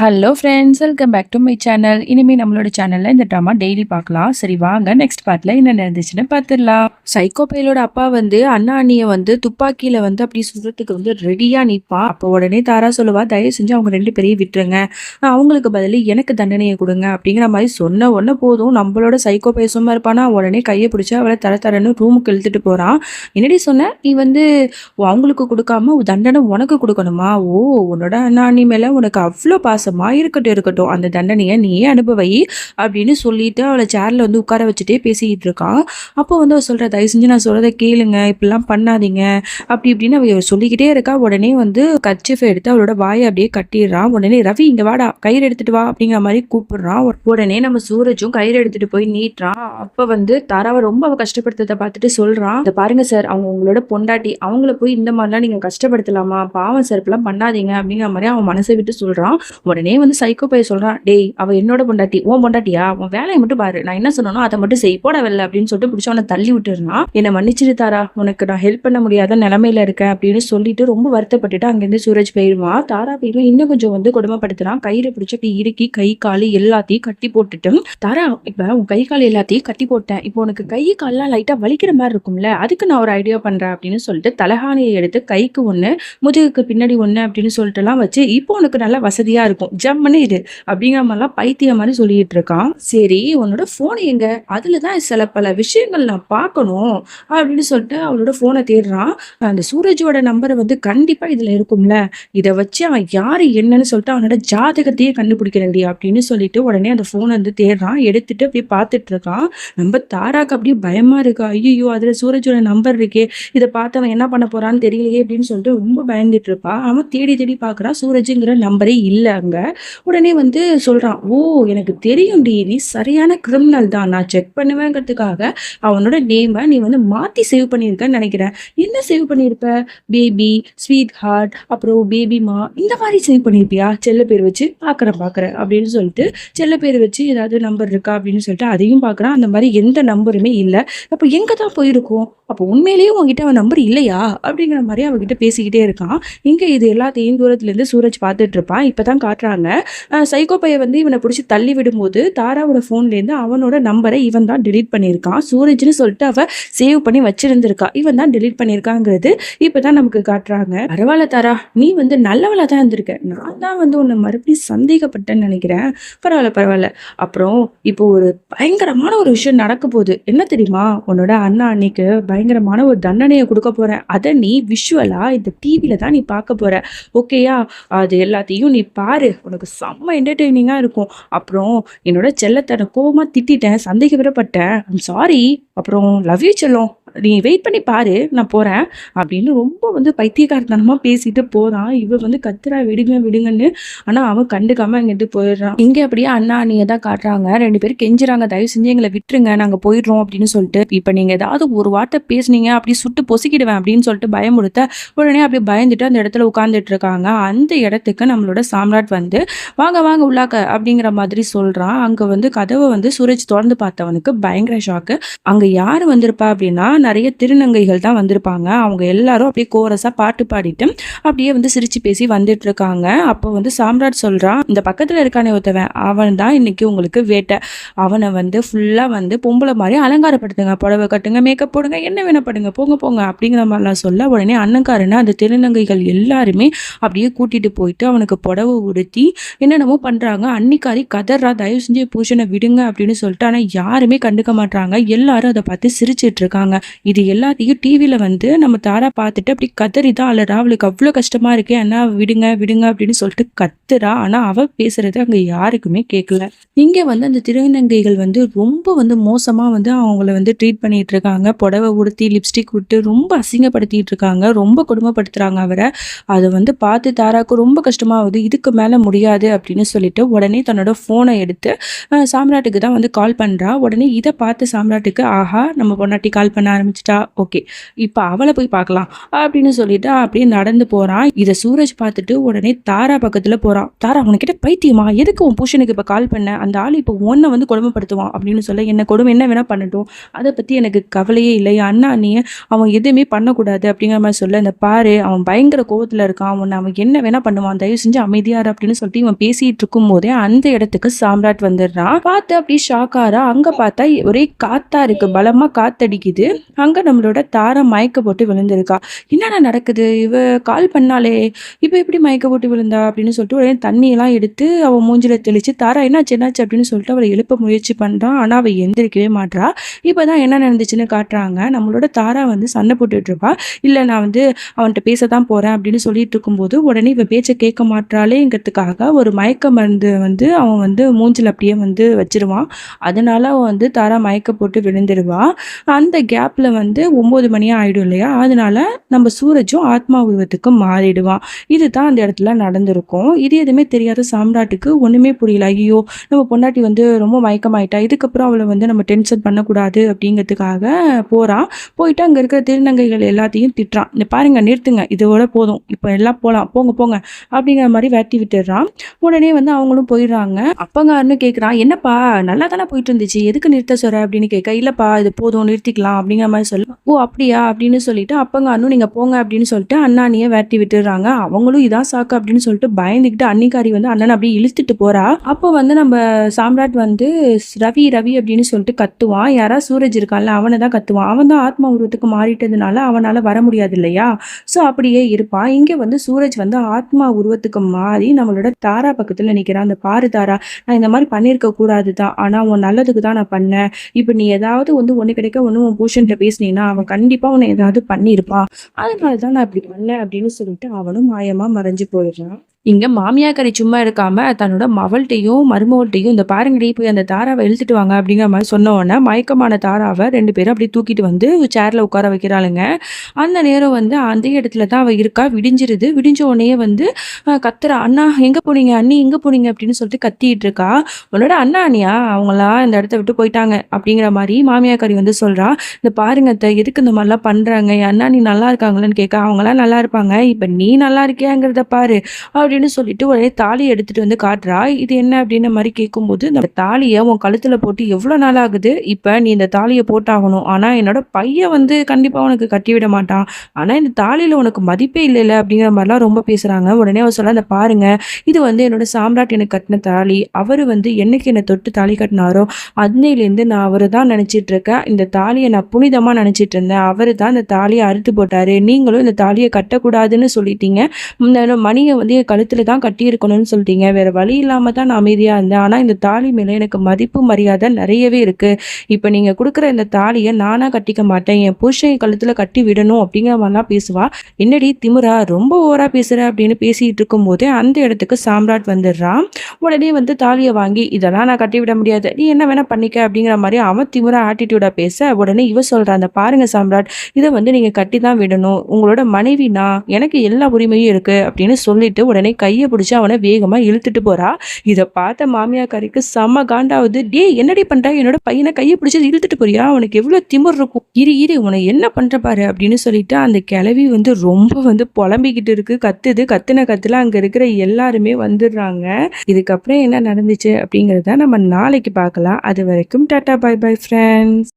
Hello friends welcome back to my channel இனிமேல் நம்மளோட சேனலில் இந்த ட்ராமா டெய்லி பார்க்கலாம். சரி வாங்க நெக்ஸ்ட் பார்ட்டில் என்ன நடந்துச்சுன்னு பார்த்துடலாம். சைக்கோ பையலோட அப்பா வந்து அண்ணா அண்ணியை வந்து துப்பாக்கியில் வந்து அப்படி சுடுறதுக்கு வந்து ரெடியாக நிற்பான் அப்போ உடனே தாரா சொல்லுவா தயவு செஞ்சு அவங்க ரெண்டு பேரையும் விட்டுருங்க. அவங்களுக்கு பதில் எனக்கு தண்டனையை கொடுங்க. அப்படிங்கிற மாதிரி சொன்ன உடனே போதும். நம்மளோட சைக்கோ பைய சும்மா இருப்பானா? உடனே கையை பிடிச்சி அவளை தர தரன்னு ரூமுக்கு இழுத்துட்டு போகிறான் என்னடி சொன்ன? நீ வந்து அவங்களுக்கு கொடுக்காம தண்டனை உனக்கு கொடுக்கணுமா? ஓ உன்னோட அண்ணா அண்ணி மேலே உனக்கு அவ்வளோ பாசமா இருக்கட்டும் இருக்கட்டும். அந்த தண்டனையை நீயே அனுபவி அப்படின்னு சொல்லிட்டு அவளை சேரில் வந்து உட்கார வச்சுட்டே பேசிக்கிட்டு இருக்கான் அப்போ வந்து அவள் சொல்ற தயவு செஞ்சு நான் சொல்றதை கேளுங்க இப்படிலாம் பண்ணாதீங்க. அப்படி இப்படின்னு அவள் சொல்லிக்கிட்டே இருக்கா. உடனே வந்து கச்சிஃபை எடுத்து அவளோட வாயை அப்படியே கட்டிடுறான் உடனே ரவி இங்கே வாடா கயிறு எடுத்துகிட்டு வா அப்படிங்கிற மாதிரி கூப்பிடுறான் உடனே நம்ம சூரஜும் கயிறு எடுத்துகிட்டு போய் நீட்டுறான் அப்போ வந்து தாராவை ரொம்ப அவள் கஷ்டப்படுத்ததை பார்த்துட்டு சொல்கிறான் இதை பாருங்க சார் அவங்க உங்களோட பொண்டாட்டி அவங்கள போய் இந்த மாதிரிலாம் நீங்கள் கஷ்டப்படுத்தலாமா? பாவம் சார் இப்பெல்லாம் பண்ணாதீங்க. அப்படிங்கிற மாதிரி அவன் மனசை விட்டு சொல்கிறான் உடனே வந்து சைக்கோ பைய சொல்றான் டேய் அவ என்னோட பொண்டாட்டி உன் பொண்டாட்டியா? உன் வேலையை மட்டும் பாரு. நான் என்ன சொன்னோ அதை மட்டும் செய் போட வெல்ல அப்படின்னு சொல்லிட்டு பிடிச்ச அவனை தள்ளி விட்டுருனா என்னை மன்னிச்சிரு தாரா உனக்கு நான் ஹெல்ப் பண்ண முடியாத நிலைமையில இருக்கேன் அப்படின்னு சொல்லிட்டு ரொம்ப வருத்தப்பட்டுட்டு அங்கேருந்து சூரஜ் போயிடுவான். தாரா போயிடும் இன்னும் கொஞ்சம் வந்து கொடுமைப்படுத்துறான். கயிறு பிடிச்சி அப்படி இறுக்கி கை காலு எல்லாத்தையும் கட்டி போட்டுட்டு தாரா இப்ப உன் கை கால் எல்லாத்தையும் கட்டி போட்டேன். இப்போ உனக்கு கை கால்லாம் லைட்டா வலிக்கிற மாதிரி இருக்கும்ல. அதுக்கு நான் ஒரு ஐடியா பண்றேன் அப்படின்னு சொல்லிட்டு தலகாணியை எடுத்து கைக்கு ஒண்ணு முதுகுக்கு பின்னாடி ஒண்ணு அப்படின்னு சொல்லிட்டுலாம் வச்சு இப்போ உனக்கு நல்லா வசதியா இருக்கும். ஜம்முன்னு இது அப்படிங்கிற மாதிரிலாம் பைத்திய மாதிரி சொல்லிட்டு இருக்கான். சரி உன்னோட ஃபோன் எங்க? அதில் தான் சில பல விஷயங்கள் நான் பார்க்கணும். அப்படின்னு சொல்லிட்டு அவளோட ஃபோனை தேடுறான். அந்த சூரஜோட நம்பரை வந்து கண்டிப்பாக இதில் இருக்கும்ல. இதை வச்சு அவன் யார் என்னன்னு சொல்லிட்டு அவனோட ஜாதகத்தையே கண்டுபிடிக்கிறேன்டி அப்படின்னு சொல்லிட்டு உடனே அந்த ஃபோனை வந்து தேடுறான். எடுத்துட்டு அப்படியே பார்த்துட்டு இருக்கான். நம்ம தாராக்கு அப்படியே பயமா இருக்கா. ஐயோ அதில் சூரஜோட நம்பர் இருக்கே. இதை பார்த்து அவன் என்ன பண்ண போறான்னு தெரியலையே அப்படின்னு சொல்லிட்டு ரொம்ப பயந்துட்டு இருப்பான் அவன் தேடி தேடி பார்க்கறான் சூரஜுங்கிற நம்பரே இல்லை அங்க. உடனே வந்து சொல்றான் ஓ எனக்கு தெரியும் டி நீ சரியான கிரிமினல் தான். நான் செக் பண்ணுவேங்கிறதுக்காக அவனோட நேமை நீ வந்து மாத்தி சேவ் பண்ணியிருக்கன்னு நினைக்கிறேன். என்ன சேவ் பண்ணியிருப்ப? பேபி ஸ்வீட் ஹார்ட் அப்புறம் பேபிமா இந்த மாதிரி சேவ் பண்ணியிருப்பியா? செல்ல பேர் வச்சு பார்க்குறேன் பார்க்குறேன் அப்படின்னு சொல்லிட்டு செல்ல பேர் வச்சு ஏதாவது நம்பர் இருக்கா அப்படின்னு சொல்லிட்டு அதையும் பார்க்குறான் அந்த மாதிரி எந்த நம்பருமே இல்லை. அப்போ எங்கே தான் போயிருக்கோம்? அப்போ உண்மையிலேயே உங்ககிட்ட அவன் நம்பர் இல்லையா? அப்படிங்கிற மாதிரி அவகிட்ட பேசிக்கிட்டே இருக்கான். இங்கே இது எல்லாத்தையும் தூரத்துலேருந்து சூரஜ் பார்த்துட்டு இருப்பான். இப்போ தான் காட்டுறாங்க அஹ் சைகோ பையன் வந்து இவனை பிடிச்சி தள்ளி விடும்போது தாராவோட ஃபோன்லேருந்து அவனோட நம்பரை இவன் தான் டிலீட் பண்ணியிருக்கான். சூரஜ்னு சொல்லிட்டு அவ சேவ் பண்ணி வச்சிருந்திருக்கா. இவன் தான் டிலீட் பண்ணியிருக்காங்கிறது இப்போ தான் நமக்கு காட்டுறாங்க. பரவாயில்ல தாரா நீ வந்து நல்லவளா தான் இருந்திருக்க. நான் தான் வந்து உன்னை மறுபடியும் சந்தேகப்பட்டேன்னு நினைக்கிறேன். பரவாயில்ல பரவாயில்ல. அப்புறம் இப்போ ஒரு பயங்கரமான ஒரு விஷயம் நடக்க போகுது. என்ன தெரியுமா? உன்னோட அண்ணா அன்னைக்கு பயங்கரமான ஒரு தண்டனையை கொடுக்க போகிறேன் அதை நீ விஷுவலாக இந்த டிவியில தான் நீ பார்க்க போகிற ஓகேயா அது எல்லாத்தையும் நீ பாரு. உனக்கு செம்ம என்டர்டெய்னிங்காக இருக்கும். அப்புறம் என்னோட செல்லத்தனை கோவமாக திட்டிட்டேன் சந்தேகப்படப்பட்டேன். ஐம் சாரி அப்புறம் லவ் யூ செல்லம். நீ வெயிட் பண்ணி பாரு நான் போகிறேன் அப்படின்னு ரொம்ப வந்து பைத்தியக்காரத்தனமாக பேசிட்டு போகிறான் இவன் வந்து கத்துறா விடுங்க விடுங்கன்னு. ஆனால் அவன் கண்டுக்காமல் இங்கிட்டு போயிடுறான். இங்கே அப்படியே அண்ணா அண்ணியை தான் காட்டுறாங்க. ரெண்டு பேரும் கெஞ்சுறாங்க. தயவு செஞ்சு எங்களை விட்டுருங்க. நாங்கள் போயிடுறோம் அப்படின்னு சொல்லிட்டு இப்போ நீங்கள் ஏதாவது ஒரு வார்த்தை பேசுனீங்க அப்படி சுட்டு பொசிக்கிடுவேன் அப்படின்னு சொல்லிட்டு பயமுடுத்த உடனே அப்படியே பயந்துட்டு அந்த இடத்துல உட்காந்துட்டு இருக்காங்க. அந்த இடத்துக்கு நம்மளோட சாம்ராட் வந்து வாங்க வாங்க உள்ளாக்க அப்படிங்கிற மாதிரி சொல்கிறான் அங்கே வந்து கதவை வந்து சூரஜ் திறந்து பார்த்தவனுக்கு பயங்கர ஷாக்கு அங்கே யார் வந்திருப்பா அப்படின்னா நிறைய திருநங்கைகள் தான் வந்திருப்பாங்க. அவங்க எல்லாரும் அப்படியே கோரஸாக பாட்டு பாடிட்டு அப்படியே வந்து சிரிச்சு பேசி வந்துட்டு இருக்காங்க அப்போ வந்து சாம்ராட் சொல்கிறான் இந்த பக்கத்தில் இருக்கானே ஒருத்தவன். அவன் தான் இன்னைக்கு உங்களுக்கு வேட்டை. அவனை வந்து ஃபுல்லாக வந்து பொம்பளை மாதிரி அலங்காரப்படுத்துங்க. புடவை கட்டுங்க மேக்கப் போடுங்க என்ன வேணா பண்ணுங்க. போங்க போங்க அப்படிங்கிற மாதிரிலாம் சொல்ல உடனே அண்ணங்காரனை அந்த திருநங்கைகள் எல்லாருமே அப்படியே கூட்டிட்டு போயிட்டு அவனுக்கு புடவை உடுத்தி என்னென்னமோ பண்ணுறாங்க அன்னிக்காரி கதறா தயவு செஞ்சு பூஷனை விடுங்க அப்படின்னு சொல்லிட்டு ஆனால் யாருமே கண்டுக்க மாட்டாங்க எல்லாரும் அதை பார்த்து சிரிச்சிட்டு இருக்காங்க. இது எல்லாத்தையும் டிவியில் வந்து நம்ம தாரா பார்த்துட்டு அப்படி கதறி தான் அலறா அவளுக்கு அவ்வளோ கஷ்டமாக இருக்கு அண்ணா விடுங்க விடுங்க அப்படின்னு சொல்லிட்டு கத்துறா. ஆனால் அவள் பேசுறது அங்கே யாருக்குமே கேட்கல இங்கே வந்து அந்த திருநங்கைகள் வந்து ரொம்ப வந்து மோசமாக வந்து அவங்கள வந்து ட்ரீட் பண்ணிட்டு இருக்காங்க. புடவை உடுத்தி லிப்ஸ்டிக் விட்டு ரொம்ப அசிங்கப்படுத்திட்டு இருக்காங்க. ரொம்ப கொடுமைப்படுத்துறாங்க அவரை. அதை வந்து பார்த்து தாராக்கு ரொம்ப கஷ்டமாகுது. இதுக்கு மேலே முடியாது அப்படின்னு சொல்லிட்டு உடனே தன்னோட ஃபோனை எடுத்து சாம்ராட்டுக்கு தான் வந்து கால் பண்ணுறா உடனே இதை பார்த்து சாம்ராட்டுக்கு ஆஹா நம்ம பொண்டாட்டி கால் பண்ண ஆரம்பிச்சிட்டா ஓகே. இப்போ அவளை போய் பார்க்கலாம். அப்படின்னு சொல்லிட்டு அப்படியே நடந்து போகிறான் இதை சூரஜ் பார்த்துட்டு உடனே தாரா பக்கத்தில் போகிறான் தாரா உனக்கிட்ட பைத்தியமா? எதுக்கு உன் புருஷனுக்கு இப்போ கால் பண்ண? அந்த ஆள் இப்போ ஒன்றை வந்து கொடுமைப்படுத்துவான் அப்படின்னு சொல்ல என்ன கொடுமை என்ன வேணால் பண்ணட்டும். அதை பற்றி எனக்கு கவலையே இல்லை. அண்ணா அண்ணியை அவன் எதுவுமே பண்ணக்கூடாது அப்படிங்கிற மாதிரி சொல்ல இந்த பாரு அவன் பயங்கர கோவத்துல இருக்கான். அவன் அவன் என்ன வேணால் பண்ணுவான். தயவு செஞ்சு அமைதியாரு அப்படின்னு சொல்லிட்டு இவன் பேசிட்டு இருக்கும் போதே அந்த இடத்துக்கு சாம்ராட் வந்துடுறான். பார்த்து அப்படியே ஷாக்காரா அங்கே பார்த்தா ஒரே காத்தா இருக்கு. பலமாக காத்தடிக்குது. அங்கே நம்மளோட தாரை மயக்க போட்டு விழுந்திருக்கா. என்னென்ன நடக்குது? இவ கால் பண்ணாலே இப்போ எப்படி மயக்க போட்டு விழுந்தா? அப்படின்னு சொல்லிட்டு உடனே தண்ணியெல்லாம் எடுத்து அவள் மூஞ்சில தெளித்து தாரா என்னாச்சு? என்னாச்சு? அப்படின்னு சொல்லிட்டு அவளை எழுப்ப முயற்சி பண்ணுறான் ஆனால் அவள் எந்திரிக்கவே மாட்றா. இப்பதான் என்ன நடந்துச்சுன்னு காட்டுறாங்க. நம்மளோட தாரா வந்து சண்டை போட்டுட்ருப்பா இல்லை நான் வந்து அவன்கிட்ட பேச தான் போகிறேன் அப்படின்னு சொல்லிட்டு இருக்கும்போது உடனே இவ பேச்சை கேட்க மாட்டாளேங்கிறதுக்காக ஒரு மயக்க மருந்து வந்து அவன் வந்து மூஞ்சில் அப்படியே வந்து வச்சிருவான். அதனால அவன் வந்து தாரா மயக்க போட்டு விழுந்துருவா. அந்த கேப்பில் கேப்ல வந்து ஒம்பது மணியாக ஆகிடும் இல்லையா? அதனால நம்ம சூரஜும் ஆத்மா உருவத்துக்கு மாறிடுவான். இதுதான் அந்த இடத்துல நடந்திருக்கும். இது எதுவுமே தெரியாத சாம்ராட்டுக்கு ஒன்றுமே புரியல. ஐயோ நம்ம பொண்டாட்டி வந்து ரொம்ப மயக்கமாயிட்டா. இதுக்கப்புறம் அவளை வந்து நம்ம டென்ஷன் பண்ணக்கூடாது அப்படிங்கிறதுக்காக போகிறான் போயிட்டு அங்கே இருக்கிற திருநங்கைகள் எல்லாத்தையும் திட்டுறான். இந்த பாருங்க நிறுத்துங்க. இதோட போதும். இப்போ எல்லாம் போகலாம் போங்க போங்க. அப்படிங்கிற மாதிரி வெட்டி விட்டுடுறான். உடனே வந்து அவங்களும் போயிடுறாங்க. அப்பங்காருன்னு கேட்குறான் என்னப்பா நல்லா தானே போயிட்டு இருந்துச்சு? எதுக்கு நிறுத்த சொல்ற? அப்படின்னு கேட்க இல்லைப்பா இது போதும். நிறுத்திக்கலாம். அப்படிங்கிற மாதிரி சொல்ல. ஓ அப்படியா? அப்படின்னு சொல்லிட்டு அப்பங்காரனும் நீங்க போங்க அப்படின்னு சொல்லிட்டு அண்ணானியை வேட்டி விட்டுடுறாங்க. அவங்களும் இதான் சாக்கு அப்படின்னு சொல்லிட்டு பயந்துக்கிட்டு அன்னிக்காரி வந்து அண்ணன் அப்படியே இழுத்துட்டு போறா. அப்போ வந்து நம்ம சாம்ராட் வந்து ரவி ரவி அப்படின்னு சொல்லிட்டு கத்துவான். யாரா சூரஜ் இருக்கான்ல அவனை தான் கத்துவான். அவன் தான் ஆத்மா உருவத்துக்கு மாறிட்டதுனால அவனால வர முடியாது இல்லையா? ஸோ அப்படியே இருப்பான். இங்கே வந்து சூரஜ் வந்து ஆத்மா உருவத்துக்கு மாறி நம்மளோட தாரா பக்கத்தில் நிற்கிறான் அந்த பாரு தாரா நான் இந்த மாதிரி பண்ணியிருக்க கூடாது தான் ஆனால் உன் நல்லதுக்கு தான் நான் பண்ணேன். இப்போ நீ ஏதாவது வந்து ஒன்று கிடைக்க ஒன்று உன் பூஷன்ட்ட பேசினீங்கன்னா அவன் கண்டிப்பாக உன்னை ஏதாவது பண்ணியிருப்பா அதனால தான் நான் இப்படி பண்ணேன் அப்படின்னு சொல்லிட்டு அவனும் மாயமாக மறைஞ்சு போயிடுறான். இங்க மாமியாக்கறி சும்மா இருக்காம தன்னோட மவள்கிட்டையும் மருமவள்கிட்டையும் இந்த பாருங்கடி போய் அந்த தாராவை இழுத்துட்டு வாங்க அப்படிங்கிற மாதிரி சொன்ன உடனே மயக்கமான தாராவை ரெண்டு பேரும் அப்படியே தூக்கிட்டு வந்து சேர்ல உட்கார வைக்கிறாளுங்க. அந்த நேரம் வந்து அந்த இடத்துல தான் அவள் இருக்கா விடிஞ்சிருது. விடிஞ்ச உடனே வந்து கத்துறா. அண்ணா எங்க போனீங்க? அண்ணி எங்க போனீங்க? அப்படின்னு சொல்லிட்டு கத்திட்டு இருக்கா. உன்னோட அண்ணா அண்ணியா? அவங்களா இந்த இடத்த விட்டு போயிட்டாங்க. அப்படிங்கிற மாதிரி மாமியாக்கறி வந்து சொல்றா. இந்த பாருங்க அத்தை, எதுக்கு இந்த மாதிரிலாம் பண்றாங்க? என் அண்ணா நீ நல்லா இருக்காங்களான்னு கேட்க அவங்களாம் நல்லா இருப்பாங்க. இப்ப நீ நல்லா இருக்கியாங்கிறத பாரு. அப்படின்னு சொல்லிட்டு உடனே தாலி எடுத்துட்டு வந்து காட்டுறா. இது என்ன அப்படின்ன மாதிரி கேட்கும்போது இந்த தாலியை உன் கழுத்துல போட்டு எவ்வளவு நாள் ஆகுது? இப்ப நீ இந்த தாலியை போட்டாகணும். ஆனா என்னோட பையன் வந்து கண்டிப்பா உனக்கு கட்டி விட மாட்டான். ஆனா இந்த தாலியில உனக்கு மதிப்பே இல்லைல்ல. அப்படிங்கிற மாதிரிலாம் ரொம்ப பேசுறாங்க. உடனே அவர் சொல்ல அந்த பாருங்க இது வந்து என்னோட சாம்ராட் எனக்கு கட்டின தாலி. அவர் வந்து என்னைக்கு என்னை தொட்டு தாலி கட்டினாரோ அன்னையிலேருந்து நான் அவரை தான் நினைச்சிட்டு இருக்கேன் இந்த தாலியை நான் புனிதமா நினைச்சிட்டு இருந்தேன். அவர் தான் இந்த தாலியை அறுத்து போட்டாரு. நீங்களும் இந்த தாலியை கட்டக்கூடாதுன்னு சொல்லிட்டீங்க. மணியை வந்து என் கழுத்தில் தான் கட்டியிருக்கணும்னு சொல்லிட்டீங்க. வேறு வழி இல்லாமல் தான் நான் அமைதியாக இருந்தேன். ஆனால் இந்த தாலி மேலே எனக்கு மதிப்பு மரியாதை நிறையவே இருக்குது இப்போ நீங்கள் கொடுக்குற இந்த தாலியை நானாக கட்டிக்க மாட்டேன். என் புருஷன் கழுத்தில் கட்டி விடணும் அப்படிங்கிற மாதிரிலாம் பேசுவா. என்னடி திமிரா ரொம்ப ஓவராக பேசுகிற அப்படின்னு பேசிகிட்டு இருக்கும்போதே அந்த இடத்துக்கு சாம்ராட் வந்துடுறான் உடனே வந்து தாலியை வாங்கி இதெல்லாம் நான் கட்டி விட முடியாது. நீ என்ன வேணால் பண்ணிக்க அப்படிங்கிற மாதிரி அவன் திமிரா ஆட்டிடியூடாக பேச உடனே இவ சொல்கிறான் அந்த பாருங்கள் சாம்ராட் இதை வந்து நீங்கள் கட்டி தான் விடணும். உங்களோட மனைவி நான் எனக்கு எல்லா உரிமையும் இருக்குது அப்படின்னு சொல்லிட்டு உடனே கையை பிடிச்சி அவனை வேகமாக இழுத்துட்டு போறா. இதை பார்த்த மாமியாக்காரிக்கு செம்ம காண்டாவது டேய் என்னடி பண்ணுற என்னோட பையனை கையை பிடிச்சி இழுத்துட்டு போறியா? அவனுக்கு எவ்வளோ திமிர் இருக்கும். இரு இரு உன என்ன பண்ணுற பாரு அப்படின்னு சொல்லிட்டு அந்த கிளவி வந்து ரொம்ப வந்து புலம்பிக்கிட்டு இருக்கு. கத்துது கத்துன கத்துல அங்கே இருக்கிற எல்லாருமே வந்துடுறாங்க. இதுக்கப்புறம் என்ன நடந்துச்சு அப்படிங்கிறத நம்ம நாளைக்கு பார்க்கலாம். அது வரைக்கும் டாட்டா பை பை ஃப்ரெண்ட்ஸ்